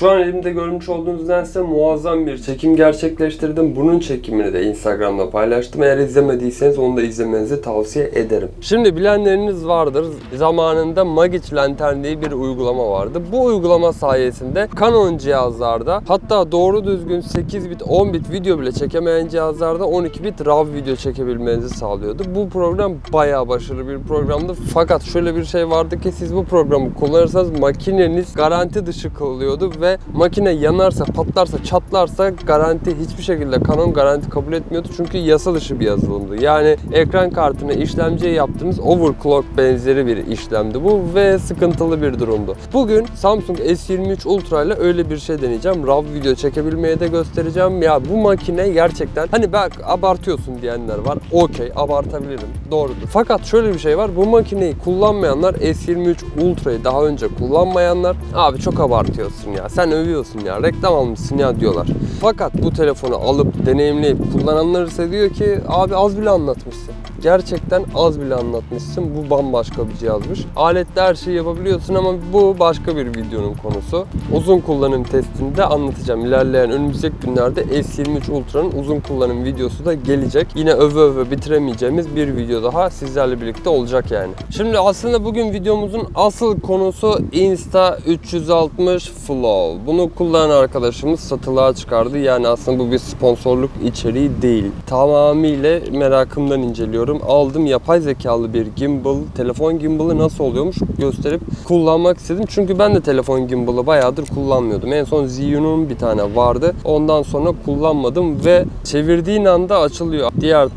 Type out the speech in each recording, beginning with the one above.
Şu an elimde görmüş olduğunuz lensle muazzam bir çekim gerçekleştirdim. Bunun çekimini de Instagram'da paylaştım. Eğer izlemediyseniz onu da izlemenizi tavsiye ederim. Şimdi bilenleriniz vardır. Zamanında Magic Lantern diye bir uygulama vardı. Bu uygulama sayesinde Canon cihazlarda hatta doğru düzgün 8 bit 10 bit video bile çekemeyen cihazlarda 12 bit RAW video çekebilmenizi sağlıyordu. Bu program bayağı başarılı bir programdı. Fakat şöyle bir şey vardı ki siz bu programı kullanırsanız makineniz garanti dışı kalıyordu ve makine yanarsa, patlarsa, çatlarsa garanti hiçbir şekilde Canon garanti kabul etmiyordu. Çünkü yasa dışı bir yazılımdı. Yani ekran kartına işlemciye yaptığımız overclock benzeri bir işlemdi bu ve sıkıntılı bir durumdu. Bugün Samsung S23 Ultra ile öyle bir şey deneyeceğim. RAW video çekebilmeye de göstereceğim. Ya bu makine gerçekten hani bak abartıyorsun diyenler var. Okey abartabilirim. Doğrudur. Fakat şöyle bir şey var. Bu makineyi kullanmayanlar S23 Ultra'yı daha önce kullanmayanlar abi çok abartıyorsun ya. Sen övüyorsun ya. Reklam almışsın ya diyorlar. Fakat bu telefonu alıp deneyimleyip kullananlar ise diyor ki abi az bile anlatmışsın. Gerçekten az bile anlatmışsın. Bu bambaşka bir cihazmış. Alette her şeyi yapabiliyorsun ama bu başka bir videonun konusu. Uzun kullanım testini de anlatacağım. İlerleyen önümüzdeki günlerde S23 Ultra'nın uzun kullanım videosu da gelecek. Yine öve öve bitiremeyeceğimiz bir video daha sizlerle birlikte olacak yani. Şimdi aslında bugün videomuzun asıl konusu Insta 360 Flow. Bunu kullanan arkadaşımız satılığa çıkardı. Yani aslında bu bir sponsorluk içeriği değil. Tamamıyla merakımdan inceliyorum. Aldım yapay zekalı bir gimbal. Telefon gimbalı nasıl oluyormuş gösterip kullanmak istedim. Çünkü ben de telefon gimbalı bayağıdır kullanmıyordum. En son Zhiyun'un bir tane vardı. Ondan sonra kullanmadım ve çevirdiğin anda açılıyor. Diğer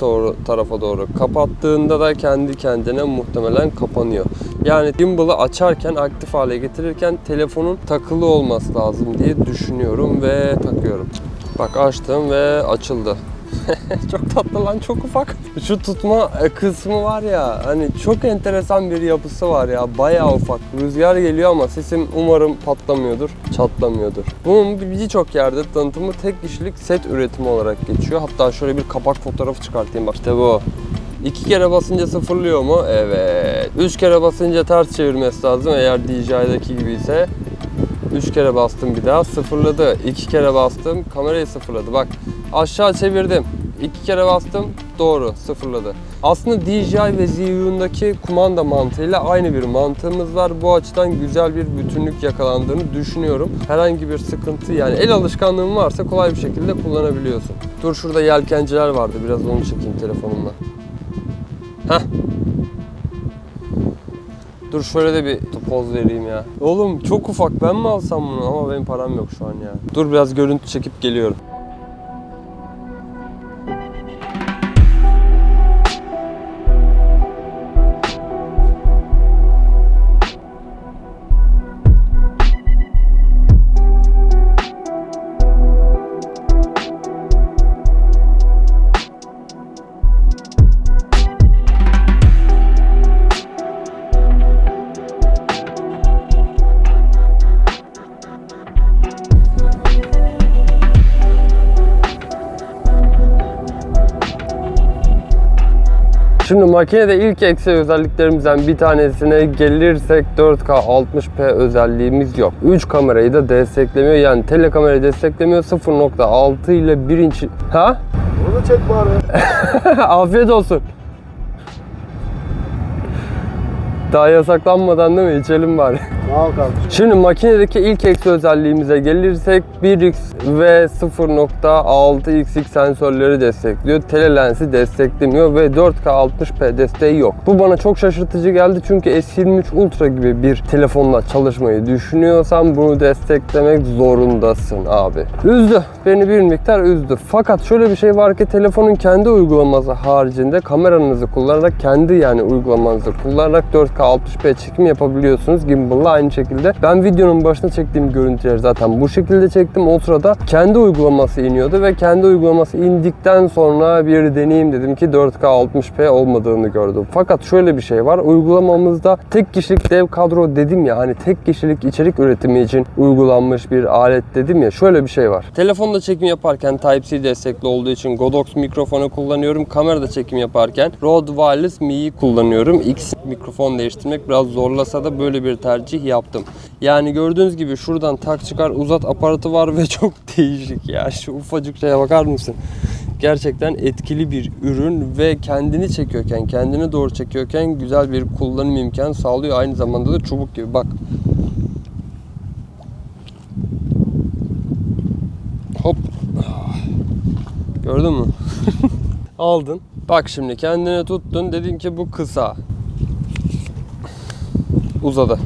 tarafa doğru. Kapattığında da kendi kendine muhtemelen kapanıyor. Yani gimbal'ı açarken aktif hale getirirken telefonun takılı olması lazım diye düşünüyorum ve takıyorum. Bak açtım ve açıldı. çok tatlı lan çok ufak. Şu tutma e, kısmı var ya hani çok enteresan bir yapısı var ya bayağı ufak. Rüzgar geliyor ama sesim umarım patlamıyordur, çatlamıyordur. Bunun birçok yerde tanıtımı tek kişilik set üretimi olarak geçiyor. Hatta şöyle bir kapak fotoğrafı çıkartayım bak işte bu. İki kere basınca sıfırlıyor mu? Evet. Üç kere basınca ters çevirmesi lazım eğer DJI'deki gibi ise. Üç kere bastım bir daha sıfırladı. İki kere bastım kamerayı sıfırladı. Bak aşağı çevirdim. İki kere bastım doğru sıfırladı. Aslında DJI ve Zhiyun'daki kumanda mantığıyla aynı bir mantığımız var. Bu açıdan güzel bir bütünlük yakalandığını düşünüyorum. Herhangi bir sıkıntı yani el alışkanlığın varsa kolay bir şekilde kullanabiliyorsun. Dur şurada yelkenciler vardı biraz onu çekeyim telefonumla. Heh. Dur şöyle de bir poz vereyim ya. Oğlum çok ufak ben mi alsam bunu ama benim param yok şu an ya. Dur biraz görüntü çekip geliyorum. Makinede ilk eksi özelliklerimizden bir tanesine gelirsek 4K 60p özelliğimiz yok. 3 kamerayı da desteklemiyor. Yani telekamerayı desteklemiyor. 0.6 ile 1 inç... Ha? Bunu çek bari. Afiyet olsun. Daha yasaklanmadan değil mi? İçelim bari. Ol kardeşim. Şimdi makinedeki ilk eksi özelliğimize gelirsek 1x ve 0.6xx sensörleri destekliyor. Telelensi desteklemiyor ve 4K 60p desteği yok. Bu bana çok şaşırtıcı geldi çünkü S23 Ultra gibi bir telefonla çalışmayı düşünüyorsan bunu desteklemek zorundasın abi. Üzdü. Beni bir miktar üzdü. Fakat şöyle bir şey var ki telefonun kendi uygulaması haricinde kameranızı kullanarak kendi yani uygulamanızı kullanarak 4K 60p çekim yapabiliyorsunuz gimbal'la aynı şekilde. Ben videonun başında çektiğim görüntüleri zaten bu şekilde çektim. O sırada kendi uygulaması iniyordu ve kendi uygulaması indikten sonra bir deneyim dedim ki 4K 60p olmadığını gördüm. Fakat şöyle bir şey var. Uygulamamızda tek kişilik dev kadro dedim ya hani tek kişilik içerik üretimi için uygulanmış bir alet dedim ya şöyle bir şey var. Telefonda çekim yaparken Type-C destekli olduğu için Godox mikrofonu kullanıyorum. Kamerada çekim yaparken Rode Wireless Mi'yi kullanıyorum. X mikrofon değiştirdim gerçekleştirmek biraz zorlasa da böyle bir tercih yaptım. Yani gördüğünüz gibi şuradan tak çıkar uzat aparatı var ve çok değişik ya. Şu ufacık şeye bakar mısın? Gerçekten etkili bir ürün ve kendini çekiyorken, kendini doğru çekiyorken güzel bir kullanım imkanı sağlıyor. Aynı zamanda da çubuk gibi. Bak Hop. Gördün mü? Aldın. Bak şimdi kendine tuttun. Dedin ki bu kısa. Uzadı.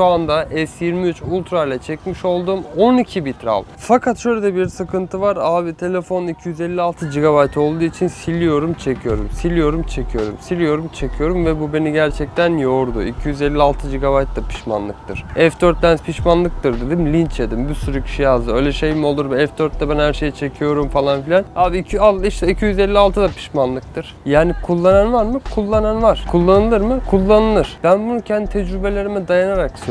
Şu anda S23 Ultra ile çekmiş olduğum 12 bit RAM. Fakat şöyle de bir sıkıntı var. Abi telefon 256 GB olduğu için siliyorum, çekiyorum. Siliyorum, çekiyorum. Siliyorum, çekiyorum ve bu beni gerçekten yordu. 256 GB da pişmanlıktır. F4 Lens pişmanlıktır dedim. Linç yedim. Bir sürü kişi yazdı. Öyle şey mi olur? F4'te ben her şeyi çekiyorum falan filan. Abi iki, al işte 256 da pişmanlıktır. Yani kullanan var mı? Kullanan var. Kullanılır mı? Kullanılır. Ben bunu kendi tecrübelerime dayanarak söylüyorum.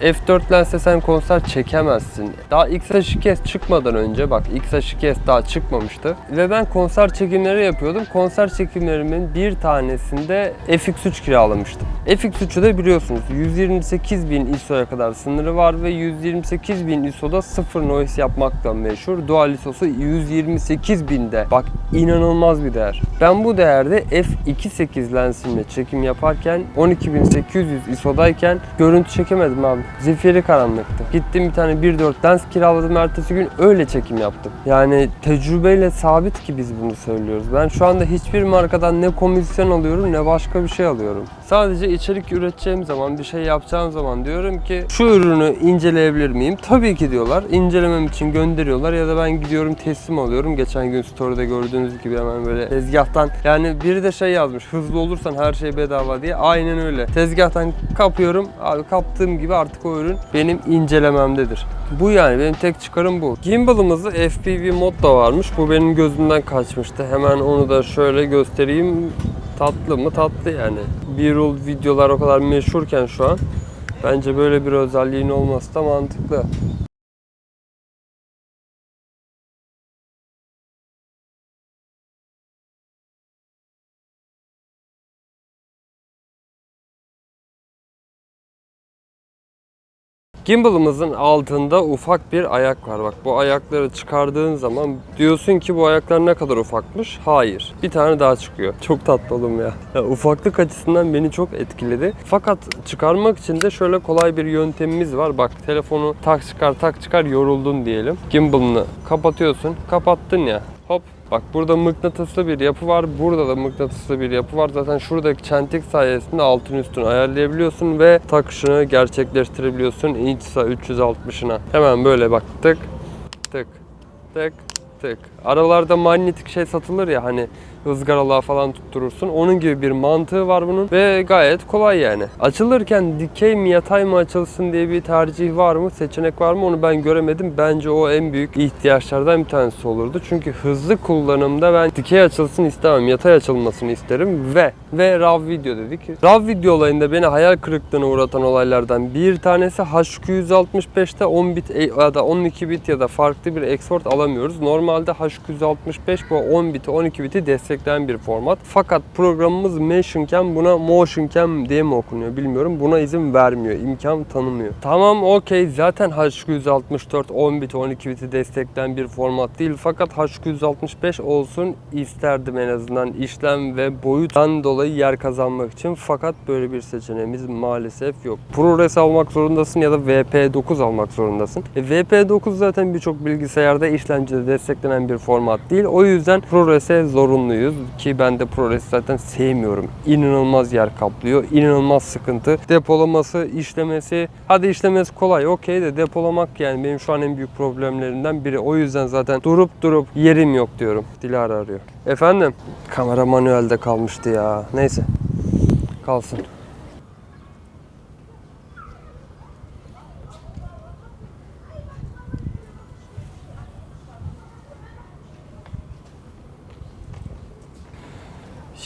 F4 lensle sen konser çekemezsin. Daha X-H2S çıkmadan önce bak X-H2S daha çıkmamıştı. Ve ben konser çekimleri yapıyordum. Konser çekimlerimin bir tanesinde FX3 kiralamıştım. FX3'ü de biliyorsunuz 128.000 ISO'ya kadar sınırı var ve 128.000 ISO'da sıfır noise yapmakla meşhur. Dual ISO'su 128.000'de. Bak inanılmaz bir değer. Ben bu değerde f2.8 lensimle çekim yaparken 12.800 ISO'dayken görüntü çekemedim abi. Zifiri karanlıktı. Gittim bir tane 1.4 lens kiraladım ertesi gün öyle çekim yaptım. Yani tecrübeyle sabit ki biz bunu söylüyoruz. Ben şu anda hiçbir markadan ne komisyon alıyorum ne başka bir şey alıyorum. Sadece içerik üreteceğim zaman, bir şey yapacağım zaman diyorum ki şu ürünü inceleyebilir miyim? Tabii ki diyorlar. İncelemem için gönderiyorlar ya da ben gidiyorum teslim alıyorum. Geçen gün story'de gördüğünüz gibi hemen böyle tezgahtan yani biri de şey yazmış hızlı olursan her şey bedava diye. Aynen öyle. Tezgahtan kapıyorum. Abi kaptığım gibi artık o ürün benim incelememdedir. Bu yani benim tek çıkarım bu. Gimbal'ımızda FPV mod da varmış. Bu benim gözümden kaçmıştı. Hemen onu da şöyle göstereyim. Tatlı mı? Tatlı yani. B-roll videolar o kadar meşhurken şu an bence böyle bir özelliğin olması da mantıklı. Gimbal'ımızın altında ufak bir ayak var. Bak bu ayakları çıkardığın zaman diyorsun ki bu ayaklar ne kadar ufakmış. Hayır. Bir tane daha çıkıyor. Çok tatlı oğlum ya. ya. Ufaklık açısından beni çok etkiledi. Fakat çıkarmak için de şöyle kolay bir yöntemimiz var. Bak telefonu tak çıkar tak çıkar yoruldun diyelim. Gimbal'ını kapatıyorsun. Kapattın ya. Hop Bak burada mıknatıslı bir yapı var. Burada da mıknatıslı bir yapı var. Zaten şuradaki çentik sayesinde altın üstünü ayarlayabiliyorsun ve takışını gerçekleştirebiliyorsun. Insta 360'ına. Hemen böyle bak tık tık tık tık. Aralarda manyetik şey satılır ya hani ızgaralığa falan tutturursun. Onun gibi bir mantığı var bunun ve gayet kolay yani. Açılırken dikey mi yatay mı açılsın diye bir tercih var mı, seçenek var mı onu ben göremedim. Bence o en büyük ihtiyaçlardan bir tanesi olurdu. Çünkü hızlı kullanımda ben dikey açılsın istemem, yatay açılmasını isterim ve ve RAW video dedik. RAW video olayında beni hayal kırıklığına uğratan olaylardan bir tanesi H265'te 10 bit ya da 12 bit ya da farklı bir export alamıyoruz. Normalde H265 bu 10 biti 12 biti destekleyen bir format. Fakat programımız Motion Cam buna Motion Cam diye mi okunuyor bilmiyorum. Buna izin vermiyor. imkan tanımıyor. Tamam okey zaten H264 10 bit 12 biti destekleyen bir format değil. Fakat H265 olsun isterdim en azından işlem ve boyuttan dolayı yer kazanmak için. Fakat böyle bir seçeneğimiz maalesef yok. ProRes almak zorundasın ya da VP9 almak zorundasın. E, VP9 zaten birçok bilgisayarda işlemcide desteklenen bir format değil. O yüzden ProRes'e zorunluyuz ki ben de ProRes zaten sevmiyorum. İnanılmaz yer kaplıyor. inanılmaz sıkıntı. Depolaması, işlemesi. Hadi işlemesi kolay okey de depolamak yani benim şu an en büyük problemlerimden biri. O yüzden zaten durup durup yerim yok diyorum. Dilara arıyor. Efendim? Kamera manuelde kalmıştı ya. Neyse. Kalsın.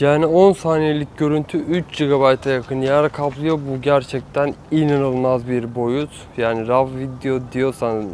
Yani 10 saniyelik görüntü 3 GB'a yakın yer kaplıyor. Bu gerçekten inanılmaz bir boyut. Yani RAW video diyorsan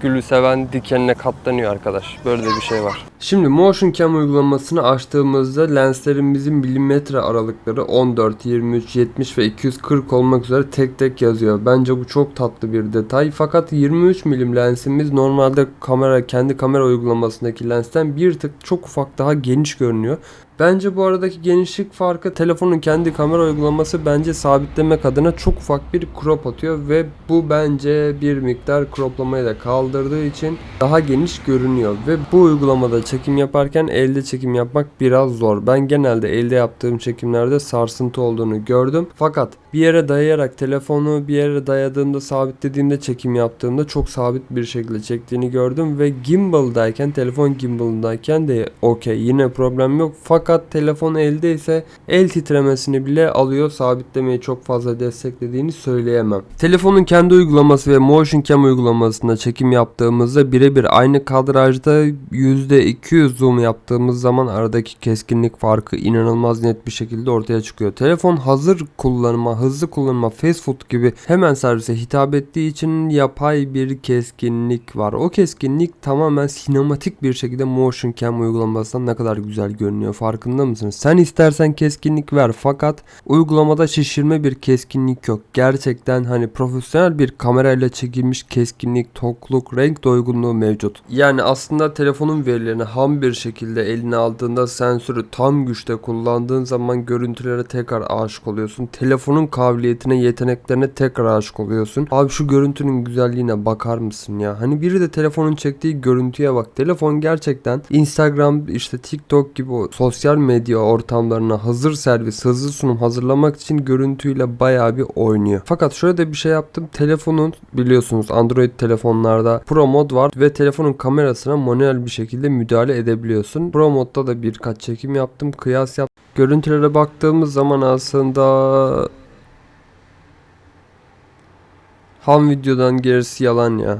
gülü seven dikenine katlanıyor arkadaş. Böyle de bir şey var. Şimdi Motion Cam uygulamasını açtığımızda lenslerimizin milimetre aralıkları 14, 23, 70 ve 240 olmak üzere tek tek yazıyor. Bence bu çok tatlı bir detay. Fakat 23 milim lensimiz normalde kamera kendi kamera uygulamasındaki lensten bir tık çok ufak daha geniş görünüyor. Bence bu aradaki genişlik farkı telefonun kendi kamera uygulaması bence sabitlemek adına çok ufak bir crop atıyor ve bu bence bir miktar croplamayı da kaldırdığı için daha geniş görünüyor ve bu uygulamada çekim yaparken elde çekim yapmak biraz zor. Ben genelde elde yaptığım çekimlerde sarsıntı olduğunu gördüm. Fakat bir yere dayayarak telefonu bir yere dayadığımda sabitlediğimde çekim yaptığımda çok sabit bir şekilde çektiğini gördüm ve gimbal'dayken telefon gimbal'dayken de okey yine problem yok. Fakat telefon elde ise el titremesini bile alıyor. Sabitlemeyi çok fazla desteklediğini söyleyemem. Telefonun kendi uygulaması ve Motion Cam uygulamasında çekim yaptığımızda birebir aynı kadrajda %200 zoom yaptığımız zaman aradaki keskinlik farkı inanılmaz net bir şekilde ortaya çıkıyor. Telefon hazır kullanıma, hızlı kullanıma, fast food gibi hemen servise hitap ettiği için yapay bir keskinlik var. O keskinlik tamamen sinematik bir şekilde Motion Cam uygulamasından ne kadar güzel görünüyor. Farkında mısınız? Sen istersen keskinlik ver fakat uygulamada şişirme bir keskinlik yok. Gerçekten hani profesyonel bir kamerayla çekilmiş keskinlik, tokluk, renk doygunluğu mevcut. Yani aslında telefonun verilerini ham bir şekilde eline aldığında sensörü tam güçte kullandığın zaman görüntülere tekrar aşık oluyorsun. Telefonun kabiliyetine, yeteneklerine tekrar aşık oluyorsun. Abi şu görüntünün güzelliğine bakar mısın ya? Hani biri de telefonun çektiği görüntüye bak. Telefon gerçekten Instagram, işte TikTok gibi o sosyal medya ortamlarına hazır servis, hızlı sunum hazırlamak için görüntüyle bayağı bir oynuyor. Fakat şöyle de bir şey yaptım. Telefonun biliyorsunuz Android telefonlarda Pro mod var ve telefonun kamerasına manuel bir şekilde müdahale edebiliyorsun. Pro modda da birkaç çekim yaptım, kıyas yaptım. Görüntülere baktığımız zaman aslında ham videodan gerisi yalan ya.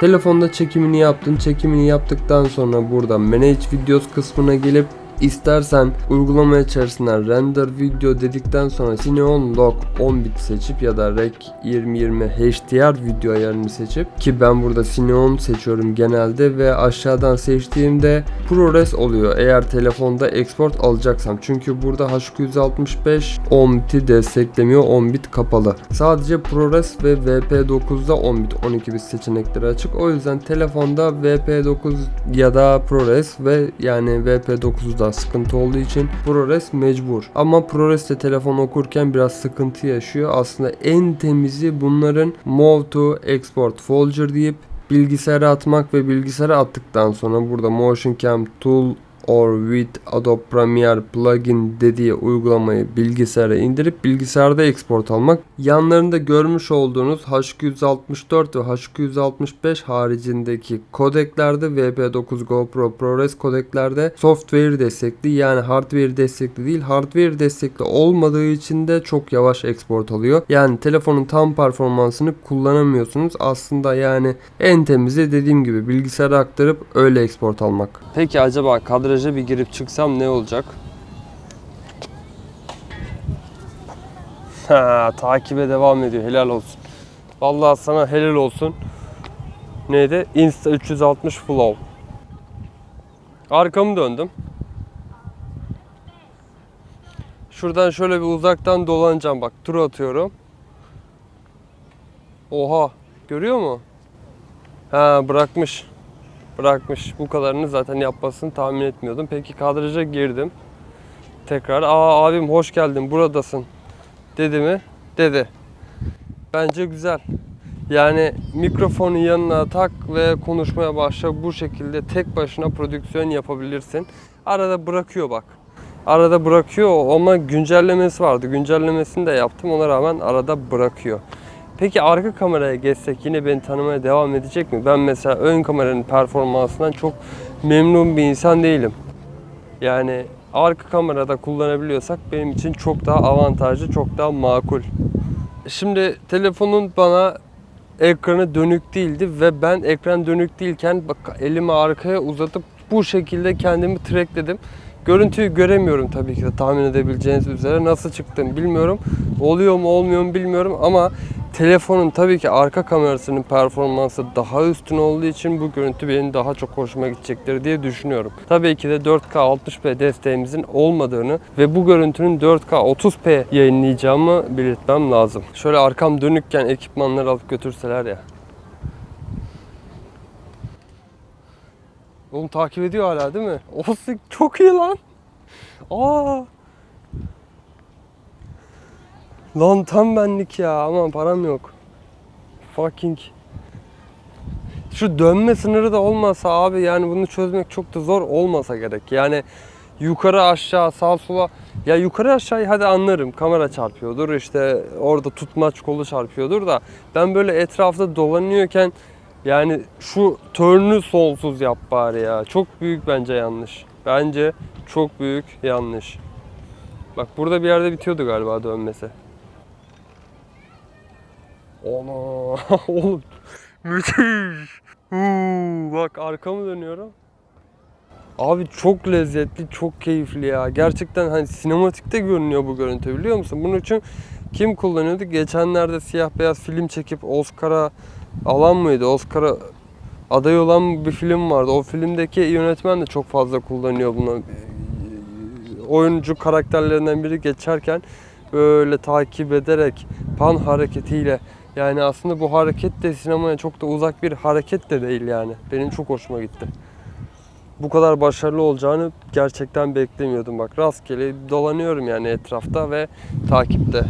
Telefonda çekimini yaptın. Çekimini yaptıktan sonra burada Manage Videos kısmına gelip istersen uygulama içerisinden render video dedikten sonra Cineon Log 10 bit seçip ya da Rec 2020 HDR video ayarını seçip ki ben burada Cineon seçiyorum genelde ve aşağıdan seçtiğimde ProRes oluyor eğer telefonda export alacaksam. Çünkü burada H265 10 biti desteklemiyor 10 bit kapalı. Sadece ProRes ve VP9'da 10 bit 12 bit seçenekleri açık. O yüzden telefonda VP9 ya da ProRes ve yani VP9'da sıkıntı olduğu için ProRes mecbur. Ama ProRes de telefon okurken biraz sıkıntı yaşıyor. Aslında en temizi bunların Move to Export Folder deyip bilgisayara atmak ve bilgisayara attıktan sonra burada Motion Cam Tool or with Adobe Premiere plugin dediği uygulamayı bilgisayara indirip bilgisayarda export almak. Yanlarında görmüş olduğunuz H264 ve H265 haricindeki kodeklerde VP9 GoPro ProRes kodeklerde software destekli yani hardware destekli değil hardware destekli olmadığı için de çok yavaş export alıyor. Yani telefonun tam performansını kullanamıyorsunuz. Aslında yani en temizi dediğim gibi bilgisayara aktarıp öyle export almak. Peki acaba kadraja bir girip çıksam ne olacak? Ha, takibe devam ediyor. Helal olsun. Vallahi sana helal olsun. Neydi? Insta 360 Flow. Arkamı döndüm. Şuradan şöyle bir uzaktan dolanacağım bak. Tur atıyorum. Oha. Görüyor mu? Ha bırakmış. Bırakmış. Bu kadarını zaten yapmasını tahmin etmiyordum. Peki kadraja girdim. Tekrar aa abim hoş geldin buradasın. Dedi mi? Dedi. Bence güzel. Yani mikrofonu yanına tak ve konuşmaya başla. Bu şekilde tek başına prodüksiyon yapabilirsin. Arada bırakıyor bak. Arada bırakıyor ama güncellemesi vardı. Güncellemesini de yaptım. Ona rağmen arada bırakıyor. Peki arka kameraya geçsek yine beni tanımaya devam edecek mi? Ben mesela ön kameranın performansından çok memnun bir insan değilim. Yani arka kamerada kullanabiliyorsak benim için çok daha avantajlı, çok daha makul. Şimdi telefonun bana ekranı dönük değildi ve ben ekran dönük değilken bak elimi arkaya uzatıp bu şekilde kendimi trackledim. Görüntüyü göremiyorum tabii ki de tahmin edebileceğiniz üzere. Nasıl çıktım bilmiyorum. Oluyor mu olmuyor mu bilmiyorum ama telefonun tabii ki arka kamerasının performansı daha üstün olduğu için bu görüntü benim daha çok hoşuma gidecektir diye düşünüyorum. Tabii ki de 4K 60p desteğimizin olmadığını ve bu görüntünün 4K 30p yayınlayacağımı belirtmem lazım. Şöyle arkam dönükken ekipmanları alıp götürseler ya. Oğlum takip ediyor hala değil mi? Olsun çok iyi lan. Aa. Lan tam benlik ya ama param yok. Fucking. Şu dönme sınırı da olmasa abi yani bunu çözmek çok da zor olmasa gerek. Yani yukarı aşağı sağ sola ya yukarı aşağıyı hadi anlarım kamera çarpıyordur işte orada tutmaç kolu çarpıyordur da ben böyle etrafta dolanıyorken yani şu turn'ü solsuz yap bari ya. Çok büyük bence yanlış. Bence çok büyük yanlış. Bak burada bir yerde bitiyordu galiba dönmesi. Ona oğlum müthiş. Huu, bak arkamı dönüyorum. Abi çok lezzetli, çok keyifli ya. Gerçekten hani sinematikte görünüyor bu görüntü biliyor musun? Bunun için kim kullanıyordu? Geçenlerde siyah beyaz film çekip Oscar'a alan mıydı? Oscar'a aday olan bir film vardı. O filmdeki yönetmen de çok fazla kullanıyor bunu. Oyuncu karakterlerinden biri geçerken böyle takip ederek pan hareketiyle yani aslında bu hareket de sinemaya çok da uzak bir hareket de değil yani. Benim çok hoşuma gitti. Bu kadar başarılı olacağını gerçekten beklemiyordum bak. Rastgele dolanıyorum yani etrafta ve takipte.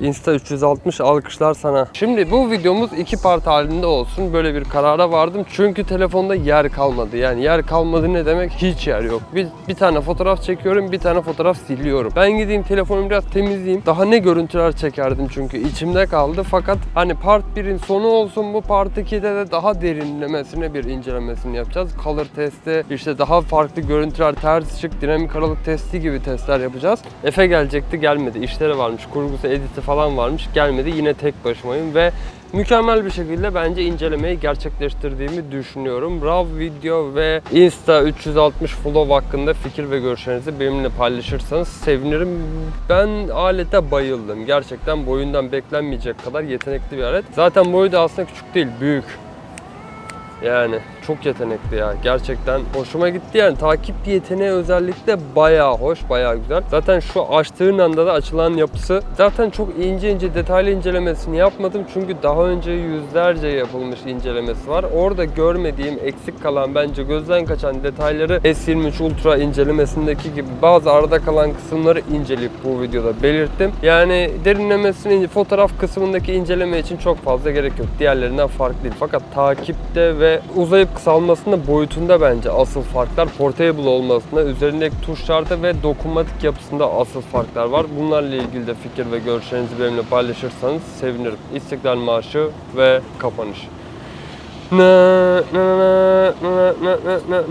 Insta 360 alkışlar sana. Şimdi bu videomuz iki part halinde olsun. Böyle bir karara vardım. Çünkü telefonda yer kalmadı. Yani yer kalmadı ne demek? Hiç yer yok. Bir, bir tane fotoğraf çekiyorum, bir tane fotoğraf siliyorum. Ben gideyim telefonumu biraz temizleyeyim. Daha ne görüntüler çekerdim çünkü içimde kaldı. Fakat hani part 1'in sonu olsun bu part 2'de de daha derinlemesine bir incelemesini yapacağız. Color testi, işte daha farklı görüntüler, ters ışık, dinamik aralık testi gibi testler yapacağız. Efe gelecekti gelmedi. İşleri varmış. Kurgusu, editi falan varmış. Gelmedi. Yine tek başımayım ve mükemmel bir şekilde bence incelemeyi gerçekleştirdiğimi düşünüyorum. RAW video ve Insta 360 Flow hakkında fikir ve görüşlerinizi benimle paylaşırsanız sevinirim. Ben alete bayıldım. Gerçekten boyundan beklenmeyecek kadar yetenekli bir alet. Zaten boyu da aslında küçük değil, büyük. Yani çok yetenekli ya. Gerçekten hoşuma gitti yani. Takip yeteneği özellikle bayağı hoş, bayağı güzel. Zaten şu açtığın anda da açılan yapısı zaten çok ince ince detaylı incelemesini yapmadım. Çünkü daha önce yüzlerce yapılmış incelemesi var. Orada görmediğim, eksik kalan bence gözden kaçan detayları S23 Ultra incelemesindeki gibi bazı arada kalan kısımları inceleyip bu videoda belirttim. Yani derinlemesine fotoğraf kısmındaki inceleme için çok fazla gerek yok. Diğerlerinden farklı değil. Fakat takipte ve uzayıp kısalmasında boyutunda bence asıl farklar. Portable olmasında, üzerindeki tuşlarda ve dokunmatik yapısında asıl farklar var. Bunlarla ilgili de fikir ve görüşlerinizi benimle paylaşırsanız sevinirim. İstiklal Marşı ve kapanış. Na, na, na, na, na, na, na.